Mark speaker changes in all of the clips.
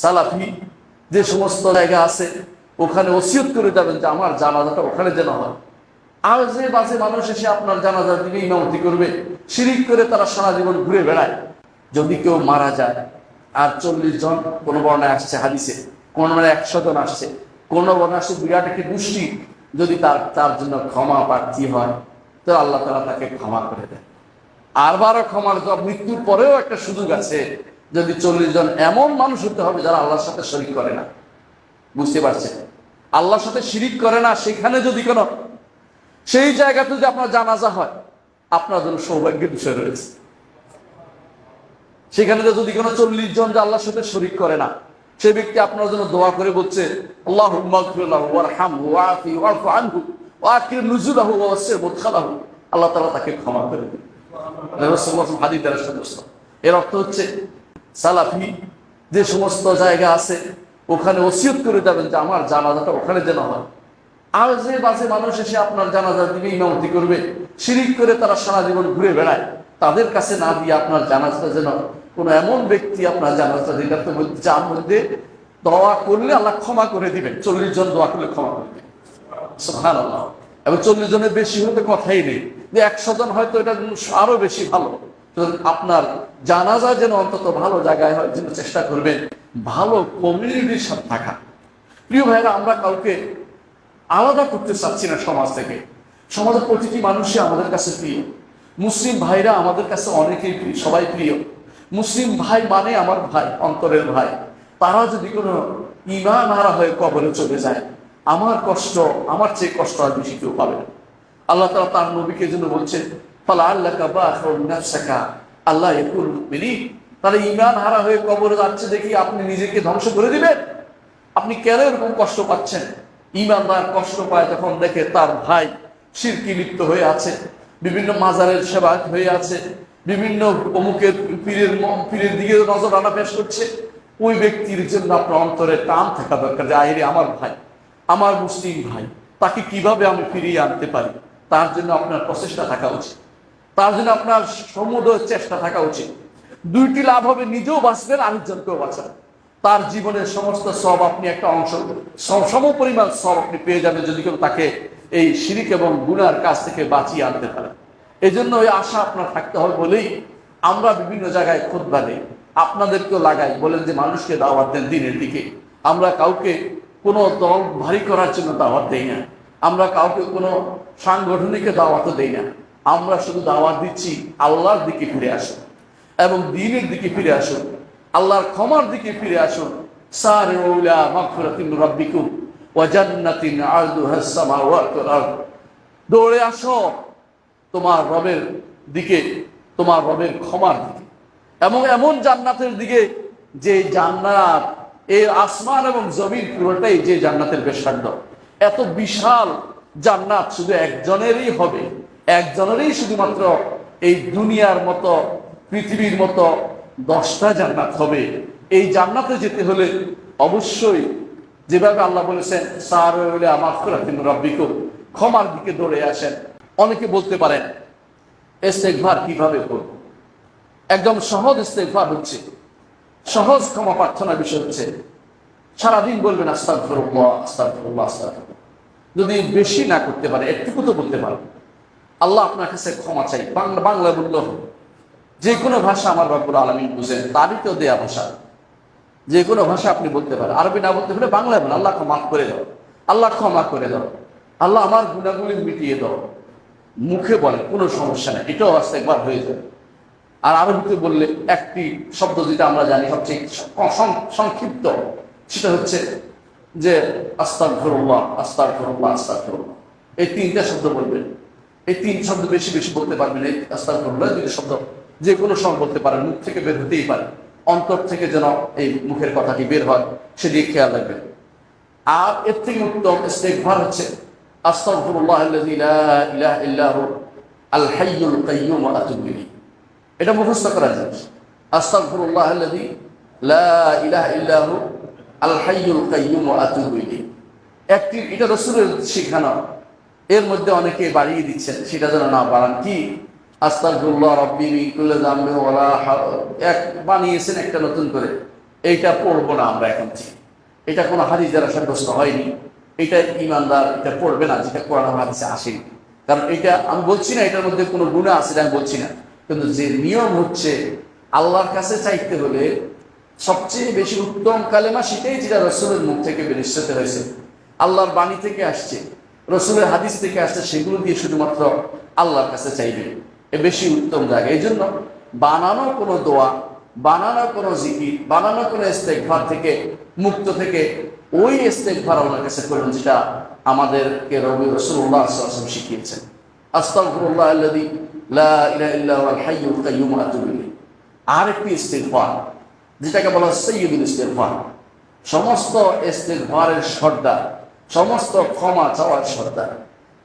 Speaker 1: সালাফি যে সমস্ত জায়গা আছে, ওখানে ওসিয়ত করে যাবেন যে আমার জানাজাটা ওখানে যেন হয়। আর যে বাসে মানুষ এসে আপনার জানাজার দিকে ইমামতি করবে, শিরিক করে তারা সারা জীবন ঘুরে বেড়ায়। যদি কেউ মারা যায়, আর চল্লিশ জন, কোনো বর্ণায় আসছে হাদিসে, কোন মানে একশো জন আসছে, কোন বর্ণায় আসছে বিরাট একটি গোষ্ঠী, যদি তার তার জন্য ক্ষমা প্রার্থী হয়, তো আল্লাহ তালা তাকে ক্ষমা করে দেয় আর বারো ক্ষমার জব মৃত্যুর পরেও একটা সুযোগ আছে। যদি চল্লিশ জন এমন মানুষ হতে হবে যারা আল্লাহর সাথে শরিক করে না। বুঝতে পারছেন? আল্লাহর সাথে শিরিক করে না, সেখানে যদি কোনো সেই জায়গাতে যদি আপনার জানাজা হয়, আপনার জন্য সৌভাগ্যের বিষয় রয়েছে। সেখানে যদি কোনো চল্লিশ জন যে আল্লাহর সাথে শরিক করে না, সে ব্যক্তি আপনার জন্য দোয়া করে বলছে আল্লাহ আল্লাহ তালা তাকে ক্ষমা করে সদস্য এর অর্থ হচ্ছে সালাফি যে সমস্ত জায়গা আছে, ওখানে ওসিয়ত করে যাবেন যে আমার জানাজাটা ওখানে যেন হয়। আর যে বাসে মানুষ এসে আপনার জানাজার দিকে ইমামতি করবে, শিরিক করে তারা সারা জীবন ঘুরে বেড়ায়, তাদের কাছে না দিয়ে আপনার জানাজাটা যেন কোন এমন ব্যক্তি আপনার জানাজাটা মধ্যে যার মধ্যে দোয়া করলে আল্লাহ ক্ষমা করে দিবেন। চল্লিশ জন দোয়া করলে ক্ষমা করে আল্লাহ এবং চল্লিশ জনের বেশি হতে কথাই নেই। যে একশো জন হয়তো এটা আরও বেশি ভালো। আপনার জানাজা যেন অন্তত ভালো জায়গায় হয়, যেন চেষ্টা করবেন, ভালো কমিউনিটির সাথে থাকা। প্রিয় ভাইরা আমরা কাউকে আলাদা করতে চাচ্ছি না সমাজ থেকে। সমাজের প্রতিটি মানুষই আমাদের কাছে প্রিয়। মুসলিম ভাইরা আমাদের কাছে অনেকেই প্রিয়, সবাই প্রিয়। মুসলিম ভাই মানে আমার ভাই, অন্তরের ভাই। তারা যদি কোনো ইমান হারা হয়ে কবরে চলে যায়, আমার কষ্ট, আমার চেয়ে কষ্ট আর বেশি কেউ পাবে আল্লাহ তালা তার নবীকে জন্য বলছে ফালা আল্লাহ কাবা নাফসাকা। আল্লাহ মিলি তাহলে ইমান হারা হয়ে কবরে যাচ্ছে দেখি আপনি নিজেকে ধ্বংস করে দিবেন? আপনি কেন এরকম কষ্ট পাচ্ছেন? ইমানদার কষ্ট পায় যখন দেখে তার ভাই শিরকি লিপ্ত হয়ে আছে, বিভিন্ন মাজারের সেবা হয়ে আছে, বিভিন্ন অমুকের পীরের পীরের দিকে নজর আনা পেশ করছে। ওই ব্যক্তির জন্য আপনার অন্তরে টান থাকা দরকার যে, আইরে, আমার ভাই, আমার মুসলিম ভাই, তাকে কীভাবে আমি ফিরিয়ে আনতে পারি? তার জন্য আপনার প্রচেষ্টা থাকা উচিত। তার জন্য আপনার সমুদয় চেষ্টা থাকা উচিত। দুইটি লাভ হবে, নিজেও বাঁচবেন, আরেকজনকেও বাঁচাবেন তার জীবনের সমস্ত সব আপনি একটা অংশ সম- পরিমাণ সব আপনি পেয়ে যাবেন যদি কেউ তাকে এই শিরিক এবং গুনার কাছ থেকে বাঁচিয়ে আনতে পারে। এই জন্য ওই আশা আপনার থাকতে হবে বলেই আমরা বিভিন্ন জায়গায় খোঁজ বাঁধি আপনাদেরকেও লাগাই। বলেন যে, মানুষকে দাওয়াত দেন দিনের দিকে। আমরা কাউকে কোনো দল ভারী করার জন্য দাওয়াত দেই না। আমরা কাউকে কোনো সাংগঠনিক দাওয়াতও দেই না। আমরা শুধু দাওয়াত দিচ্ছি আল্লাহর দিকে ফিরে আসুন এবং দিনের দিকে ফিরে আসুন, আল্লাহর ক্ষমার দিকে ফিরে আসুন। সারিউলা মাগফিরাতিন রাব্বিকুম ওয়া জান্নাতিন আরদুহাস দৌড়ে আসো তোমার রবের দিকে, তোমার রবের ক্ষমার দিকে। এবং এমন জান্নাতের দিকে যে জান্নাত এই আসমান এবং জমিন পুরোটাই যে জান্নাতের বেশার্ধ এত বিশাল জান্নাত শুধু একজনেরই হবে। একজনেরই শুধুমাত্র এই দুনিয়ার মতো, পৃথিবীর মতো দশটা জান্নাত হবে। এই জান্নাতে যেতে হলে অবশ্যই যেভাবে আল্লাহ বলেছেন, সার হলে আমার রব্বিকুম। ক্ষমার দিকে দৌড়ে আসেন। অনেকে বলতে পারেন, ইস্তেগফার কীভাবে করব একদম সহজ ইস্তেগফার হচ্ছে, সহজ ক্ষমা প্রার্থনার বিষয় হচ্ছে, সারাদিন বলবেন, আস্তাগফিরুল্লাহ আস্তাগফিরুল্লাহ আস্তাগফিরুল্লাহ। যদি বেশি না করতে পারে, একটুকু তো বলতে পারে। আল্লাহ আপনার কাছে ক্ষমা চাই। বাংলা বাংলা বললে যে কোনো ভাষা আমার বাবুল আলমী বুঝেন, তারই তো দেয়া ভাষা। যে কোনো ভাষা আপনি বলতে পারেন। আরবি না বলতে পারে বাংলায় বলেন। আল্লাহ ক্ষমা করে দাও। আল্লাহ ক্ষমা করে দাও। আল্লাহ আমার গুণাগুলি মিটিয়ে দাও। মুখে বলে কোনো সমস্যা নেই। এটাও আস্তে একবার হয়ে যাবে। আর আরবিতে বললে একটি শব্দ যেটা আমরা জানি সবচেয়ে সংক্ষিপ্ত, সেটা হচ্ছে যে আস্তাক ফরুল্লাহ আস্তাক ফরুল্লাহ আস্তাক ফরুল্লাহ এই তিনটা শব্দ বলবেন। এই তিন শব্দ বেশি বেশি বলতে পারবেন, এই আস্তাক ফরুল্লাহ দুটো শব্দ। যে কোনো সময় বলতে পারেন, মুখ থেকে বের হতেই পারে। অন্তর থেকে যেন এই মুখের কথাটি বের হয় সেদিকে খেয়াল রাখবেন। আর এর থেকে উত্তম ইস্তেগফার হচ্ছে, আস্তাগফিরুল্লাহ আল্লাযী লা ইলাহা ইল্লা হু আল হাইয়ুল কাইয়্যুম ওয়া আতুবু ইলাইহি। এটা মুখস্থ করা যায়। আস্তাগফিরুল্লাহ আল্লাযী লা ইলাহা ইল্লা হু আল হাইয়ুল কাইয়্যুম ওয়া আতুবু ইলাইহি। একটি, এটা রাসূলের শেখানো। এর মধ্যে অনেকে বাড়িয়ে দিচ্ছেন, সেটা যেন না বাড়ান। কি? আস্তাগফিরুল্লাহ রাব্বি মিন কুল্লি যামবি ওয়া লা হাও- এক বানিয়েছেন একটা নতুন করে। এইটা পড়ব না আমরা এখন থেকে। এটা কোনো হাদিস দ্বারা সাব্যস্ত হয়নি। এটা ইমানদার এটা পড়বে না, যেটা কোরআন হাদিসে আসেনি। কারণ এটা আমি বলছি না, এটার মধ্যে কোনো গুণা আছে আমি বলছি না। কিন্তু যে নিয়ম হচ্ছে, আল্লাহর কাছে চাইতে হলে সবচেয়ে বেশি উত্তম কালেমা সেটাই যেটা রসুলের মুখ থেকে বেরিশ্চিত হয়েছে। আল্লাহর বাণী থেকে আসছে। রসুলের হাদিস থেকে আসছে, সেগুলো দিয়ে শুধুমাত্র আল্লাহর কাছে চাইবে। এ বেশি উত্তম জায়গা। এই জন্য বানানো কোনো দোয়া, বানানো কোনো জিকির, বানানো কোনো ইস্তেকভার থেকে, মুক্ত থেকে, ওই ইস্তেকভার আল্লাহর কাছে করুন যেটা আমাদেরকে রবি রসুল্লাহ আসলাম শিখিয়েছেন। আস্তাগফিরুল্লাহ আল্লাযী লা ইলাহা ইল্লা হুয়াল হাইয়ুল কাইয়্যুম আরেকটি ইস্তেগফার, যেটাকে বলা হয় সৈয়দুল ইস্তেগফার। সমস্ত ইস্তেগফারের সর্দার সমস্ত ক্ষমা চাওয়ার সর্দার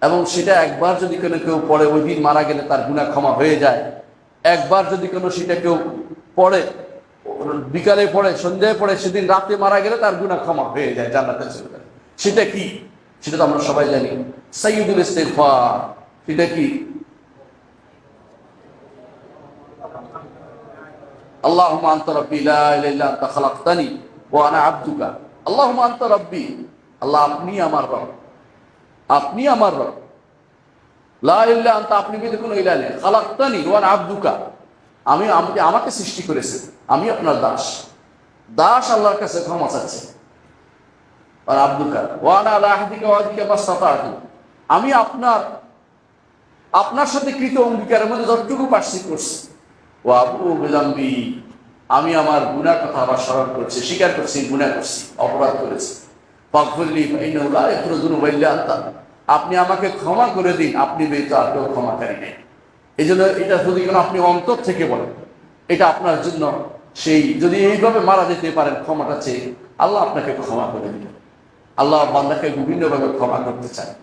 Speaker 1: এবং সেটা একবার যদি কোনো কেউ পড়ে, ওই দিন মারা গেলে তার গুণা ক্ষমা হয়ে যায়। একবার যদি কোনো সেটা কেউ পড়ে, বিকালে পড়ে, সন্ধ্যায় পড়ে, সেদিন রাতে মারা গেলে তার গুণা ক্ষমা হয়ে যায় জানাতে সেটা কি? সেটা তো আমরা সবাই জানি। সাইদুল ইস্তেফা সেটা কি? আল্লাহ আন্ত রব্বি লা ইলাহা ইল্লা আনতা খালাকতানি আল্লাহ, আপনি আমার রব। আপনি আমার রব। আপনি বিদে কোনো ইলা নেই। খালাক্তানি ওয়ান আব্দুকা। আমি আমাকে সৃষ্টি করেছেন আমি আপনার দাস। দাস আল্লাহর কাছে ক্ষমা চাচ্ছে। আব্দুকা, ওয়ানা আলা আহদিকা ওয়াদিকা মাস্তাতাতু আমি আপনার আপনার সাথে কৃত অঙ্গীকারের মধ্যে যতটুকু পার্সি করছি। ও আবু বিলম্বি আমি আমার গুনার কথা আবার স্মরণ করছি, স্বীকার করছি, গুনাহ করছি, অপরাধ করেছি। পাকফুল্লি ফাইনাউলা ইখরুজুনু বাইল্লা আনতা। আপনি আমাকে ক্ষমা করে দিন, আপনি ব্যতীত আর কেউ ক্ষমাকারী নেই। এই জন্য এটা যদি কোনো আপনি অন্তর থেকে বলেন, এটা আপনার জন্য সেই, যদি এইভাবে মারা যেতে পারেন ক্ষমাটা চেয়ে, আল্লাহ আপনাকে ক্ষমা করে দিবেন। আল্লাহ বান্দাকে বিভিন্নভাবে ক্ষমা করতে চায়।